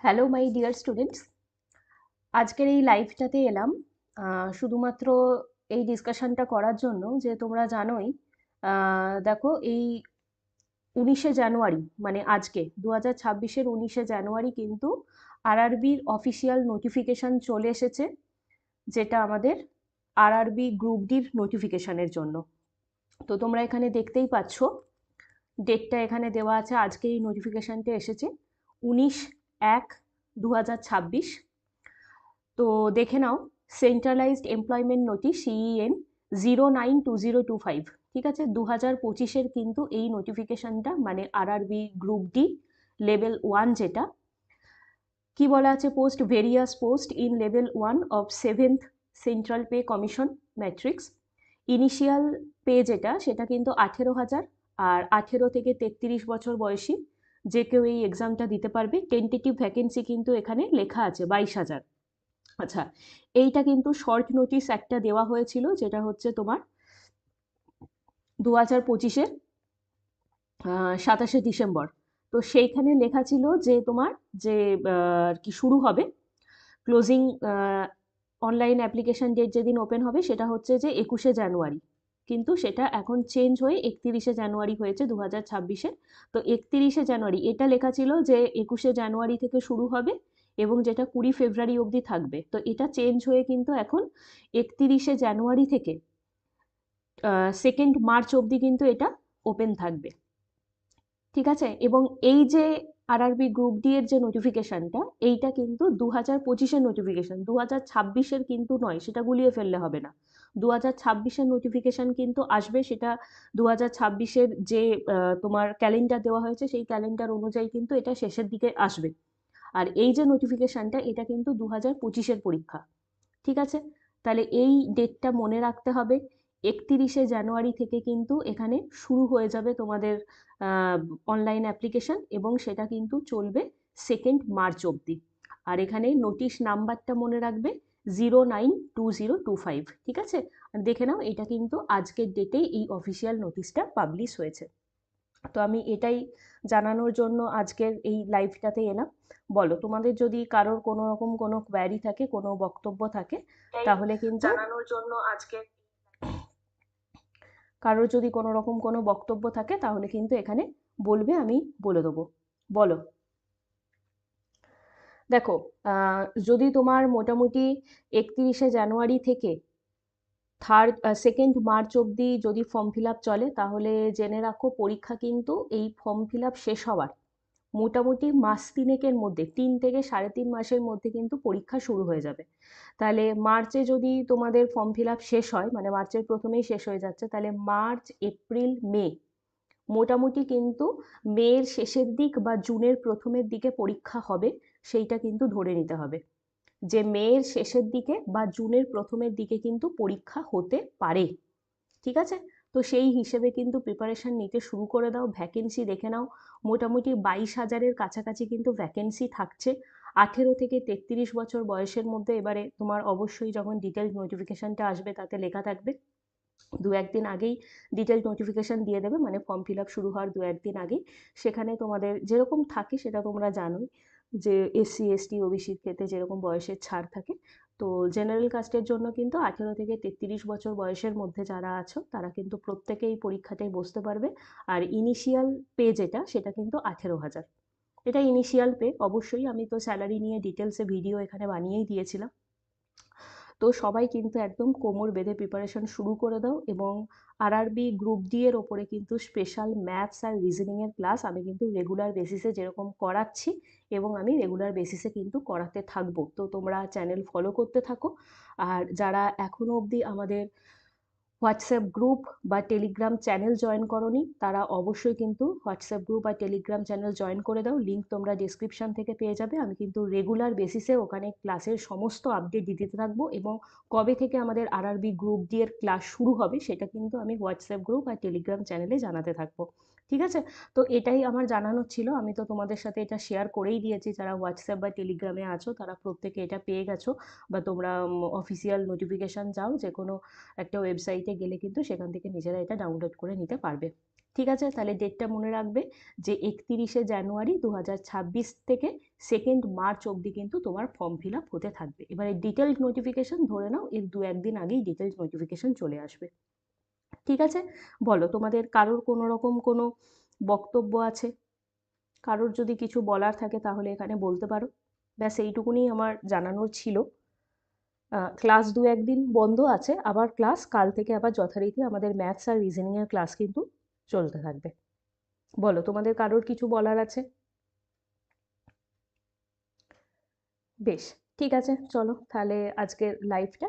Hello my dear students আজকের এই লাইভটাতে এলাম। শুধুমাত্র এই ডিসকাশনটা করার জন্য যে তোমরা জানোই দেখো এই উনিশে জানুয়ারি মানে আজকে দু হাজার ছাব্বিশের উনিশে জানুয়ারি কিন্তু আরআরবির অফিসিয়াল নোটিফিকেশান চলে এসেছে, যেটা আমাদের আরআরবি গ্রুপ ডির নোটিফিকেশানের জন্য। তো তোমরা এখানে দেখতেই পাচ্ছ ডেটটা এখানে দেওয়া আছে, আজকে এই নোটিফিকেশানটা এসেছে উনিশ এক দু তো দেখে নাও centralized employment notice CEN zero nine two zero two five ঠিক আছে? দু হাজার পঁচিশের কিন্তু এই নোটিফিকেশানটা মানে RRB group D level one যেটা কি বলা আছে? Post various post in level one of seventh central pay commission matrix initial pay যেটা, সেটা কিন্তু আঠেরো হাজার আর আঠেরো থেকে তেত্রিশ বছর বয়সী যে কেউ এই এক্সামটা দিতে পারবে। টেন্টেটিভ ভ্যাকেন্সি কিন্তু এখানে লেখা আছে বাইশ হাজার। আচ্ছা এইটা কিন্তু শর্ট নোটিস একটা দেওয়া হয়েছিল, যেটা হচ্ছে তোমার দু হাজার পঁচিশের সাতাশে ডিসেম্বর। তো সেইখানে লেখা ছিল যে তোমার যে আর কি শুরু হবে ক্লোজিং অনলাইন অ্যাপ্লিকেশন ডেট যেদিন ওপেন হবে সেটা হচ্ছে যে একুশে জানুয়ারি। কিন্তু সেটা এখন চেঞ্জ হয়ে একত্রিশে জানুয়ারি হয়েছে দু হাজার ছাব্বিশে। তো একত্রিশে জানুয়ারি এটা লেখা ছিল যে একুশে জানুয়ারি থেকে শুরু হবে এবং যেটা কুড়ি ফেব্রুয়ারি অবধি থাকবে। তো এটা চেঞ্জ হয়ে কিন্তু এখন একত্রিশে জানুয়ারি থেকে সেকেন্ড মার্চ অবধি কিন্তু এটা ওপেন থাকবে। ঠিক আছে? এবং এই যে আরআরবি গ্রুপ ডি এর যে নোটিফিকেশনটা এইটা কিন্তু দু হাজার পঁচিশের নোটিফিকেশন দু হাজার ছাব্বিশের কিন্তু নয়, সেটা গুলিয়ে ফেললে হবে না। দু হাজার ছাব্বিশের নোটিফিকেশান কিন্তু আসবে, সেটা দু হাজার ছাব্বিশের যে তোমার ক্যালেন্ডার দেওয়া হয়েছে, সেই ক্যালেন্ডার অনুযায়ী কিন্তু এটা শেষের দিকে আসবে। আর এই যে নোটিফিকেশানটা এটা কিন্তু দু হাজার পঁচিশের পরীক্ষা। ঠিক আছে? তাহলে এই ডেটটা মনে রাখতে হবে। একতিরিশে জানুয়ারি থেকে কিন্তু এখানে শুরু হয়ে যাবে তোমাদের অনলাইন অ্যাপ্লিকেশান এবং সেটা কিন্তু চলবে সেকেন্ড মার্চ অবধি। আর এখানে নোটিশ নাম্বারটা মনে রাখবে zero nine two zero two five ঠিক আছে? দেখে নাও এটা কিন্তু আজকের ডেটেই এই অফিসিয়াল নোটিশটা পাবলিশ হয়েছে। তো আমি এটাই জানানোর জন্য আজকের এই লাইভটাতে এলাম। বলো তোমাদের যদি কারোর কোনো রকম কোনো কোয়ারি থাকে কোনো বক্তব্য থাকে তাহলে কিন্তু জানানোর জন্য আজকে কারোর যদি কোনো রকম কোনো বক্তব্য থাকে, তাহলে কিন্তু এখানে বলবে, আমি বলে দেবো। বলো। দেখো যদি তোমার মোটামুটি একত্রিশে জানুয়ারি থেকে থার্ড সেকেন্ড মার্চ অবধি যদি ফর্ম ফিল আপ চলে, তাহলে জেনে রাখো, পরীক্ষা কিন্তু এই ফর্ম ফিল আপ শেষ হওয়ার। মোটামুটি মাস তিনেকের মধ্যে, তিন থেকে সাড়ে তিন মাসের মধ্যে কিন্তু পরীক্ষা শুরু হয়ে যাবে। তাহলে মার্চে যদি তোমাদের ফর্ম ফিল আপ শেষ হয় মানে মার্চের প্রথমেই শেষ হয়ে যাচ্ছে, তাহলে মার্চ এপ্রিল মে মোটামুটি কিন্তু মের শেষের দিক বা জুনের প্রথমের দিকে পরীক্ষা হবে, সেইটা কিন্তু ধরে নিতে হবে। যে মের শেষের দিকে বা জুনের প্রথমের দিকে কিন্তু পরীক্ষা হতে পারে। ঠিক আছে? তো সেই হিসেবে কিন্তু প্রিপারেশান নিতে শুরু করে দাও। ভ্যাকেন্সি দেখে নাও। মোটামুটি বাইশ হাজারের কাছাকাছি কিন্তু ভ্যাকেন্সি থাকছে। আঠেরো থেকে তেত্রিশ বছর বয়সের মধ্যে এবারে তোমার অবশ্যই যখন ডিটেলস নোটিফিকেশানটা আসবে তাতে লেখা থাকবে। দু একদিন আগেই ডিটেল নোটিফিকেশান দিয়ে দেবে মানে ফর্ম ফিল আপ শুরু হওয়ার দু একদিন আগেই। সেখানে তোমাদের যেরকম থাকে সেটা তোমরা জানোই। যে এসসি এসটি ওবিসির ক্ষেত্রে যেরকম বয়সের ছাড় থাকে। তো জেনারেল কাস্টের জন্য কিন্তু আঠেরো থেকে তেত্রিশ বছর বয়সের মধ্যে যারা আছো, তারা কিন্তু প্রত্যেকেই পরীক্ষাটায় বসতে পারবে। আর ইনিশিয়াল পে যেটা, সেটা কিন্তু আঠেরো হাজার। এটা ইনিশিয়াল পে অবশ্যই। আমি তো স্যালারি নিয়ে ডিটেলসে ভিডিও এখানে বানিয়েই দিয়েছিলাম। তো সবাই কিন্তু একদম কোমর বেঁধে প্রিপারেশন শুরু করে দাও এবং আরআরবি গ্রুপ ডি এর ওপরে কিন্তু স্পেশাল ম্যাথস আর রিজনিংয়ের ক্লাস আমি কিন্তু রেগুলার বেসিসে যেরকম করাচ্ছি এবং আমি রেগুলার বেসিসে কিন্তু করাতে থাকব। তো তোমরা চ্যানেল ফলো করতে থাকো। আর যারা এখনও অবধি আমাদের হোয়াটসঅ্যাপ গ্রুপ বা টেলিগ্রাম চ্যানেল জয়েন করনি, তারা অবশ্যই কিন্তু হোয়াটসঅ্যাপ গ্রুপ বা টেলিগ্রাম চ্যানেল জয়েন করে দাও। লিঙ্ক তোমরা ডিসক্রিপশান থেকে পেয়ে যাবে। আমি কিন্তু রেগুলার বেসিসে ওখানে ক্লাসের সমস্ত আপডেট দিতে থাকব এবং কবে থেকে আমাদের আরআরবি গ্রুপ ডি এর ক্লাস শুরু হবে, সেটা কিন্তু আমি হোয়াটসঅ্যাপ গ্রুপ আর টেলিগ্রাম চ্যানেলে জানাতে থাকব। ঠিক আছে? তো এটাই আমার জানানোর ছিল। আমি তো তোমাদের সাথে এটা শেয়ার করেই দিয়েছি। যারা হোয়াটসঅ্যাপ বা টেলিগ্রামে আছো, তারা প্রত্যেকে এটা পেয়ে গেছো। বা তোমরা অফিসিয়াল নোটিফিকেশান যাও যে কোনো একটা ওয়েবসাইটে গেলে কিন্তু সেখান থেকে নিজেরা এটা ডাউনলোড করে নিতে পারবে। ঠিক আছে? তাহলে ডেটটা মনে রাখবে যে একতিরিশে জানুয়ারি দু হাজার ছাব্বিশ থেকে সেকেন্ড মার্চ অবধি কিন্তু তোমার ফর্ম ফিল আপ হতে থাকবে। এবারে ডিটেলড নোটিফিকেশান ধরে নাও, এর দু একদিন আগেই ডিটেলড নোটিফিকেশান চলে আসবে। ঠিক আছে? বলো, তোমাদের কারোর কোনো রকম কোনো বক্তব্য আছে? কারোর যদি কিছু বলার থাকে তাহলে এখানে বলতে পারো। ব্যাস, এইটুকুনি আমার জানানোর ছিল। ক্লাস দু একদিন বন্ধ আছে, আবার ক্লাস কাল থেকে আবার যথারীতি আমাদের ম্যাথস আর রিজনিংয়ের ক্লাস কিন্তু চলতে থাকবে। বলো, তোমাদের কারোর কিছু বলার আছে? বেশ, ঠিক আছে, চলো তাহলে আজকের লাইভটা